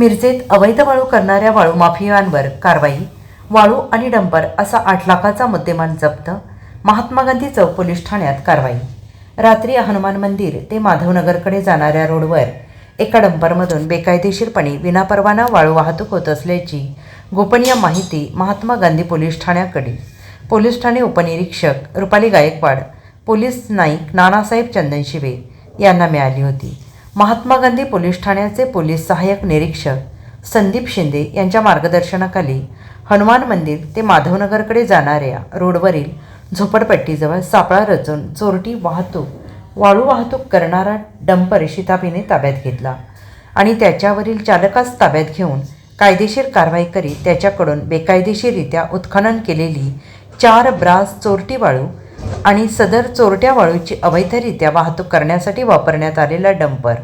मिरजेत अवैध वाळू करणाऱ्या वाळू माफियांवर कारवाई वाळू आणि डंपर असा आठ लाखाचा मुद्देमाल जप्त महात्मा गांधी चौक पोलीस ठाण्यात कारवाई. रात्री हनुमान मंदिर ते माधवनगरकडे जाणाऱ्या रोडवर एका डंपरमधून बेकायदेशीरपणे विनापरवाना वाळू वाहतूक होत असल्याची गोपनीय माहिती महात्मा गांधी पोलीस ठाण्याकडे. पोलीस ठाणे उपनिरीक्षक रुपाली गायकवाड पोलीस नाईक नानासाहेब चंदनशिवे यांना मिळाली होती. महात्मा गांधी पोलीस ठाण्याचे पोलीस सहाय्यक निरीक्षक संदीप शिंदे यांच्या मार्गदर्शनाखाली हनुमान मंदिर ते माधवनगरकडे जाणाऱ्या रोडवरील झोपडपट्टीजवळ सापळा रचून चोरटी वाहतूक वाळू वाहतूक करणारा डंपर शिताबीने ताब्यात घेतला आणि त्याच्यावरील चालकास ताब्यात घेऊन कायदेशीर कारवाई करीत त्याच्याकडून बेकायदेशीररित्या उत्खनन केलेली चार ब्रास चोरटी वाळू आणि सदर चोरट्या वाळूची अवैधरित्या वाहतूक करण्यासाठी वापरण्यात आलेला डंपर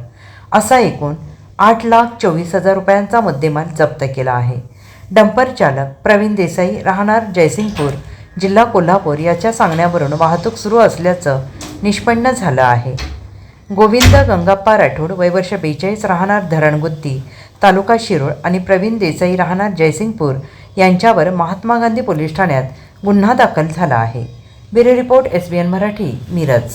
असा एकूण आठ लाख चोवीस हजार रुपयांचा मुद्देमाल जप्त केला आहे. डंपर चालक प्रवीण देसाई राहणार जयसिंगपूर जिल्हा कोल्हापूर याच्या सांगण्यावरून वाहतूक सुरू असल्याचं निष्पन्न झालं आहे. गोविंद गंगाप्पा राठोड वयवर्ष बेचाळीस राहणार धरणगुत्ती तालुका शिरोळ आणि प्रवीण देसाई राहणार जयसिंगपूर यांच्यावर महात्मा गांधी पोलीस ठाण्यात गुन्हा दाखल झाला आहे. Bureau report S B N Marathi Miraj.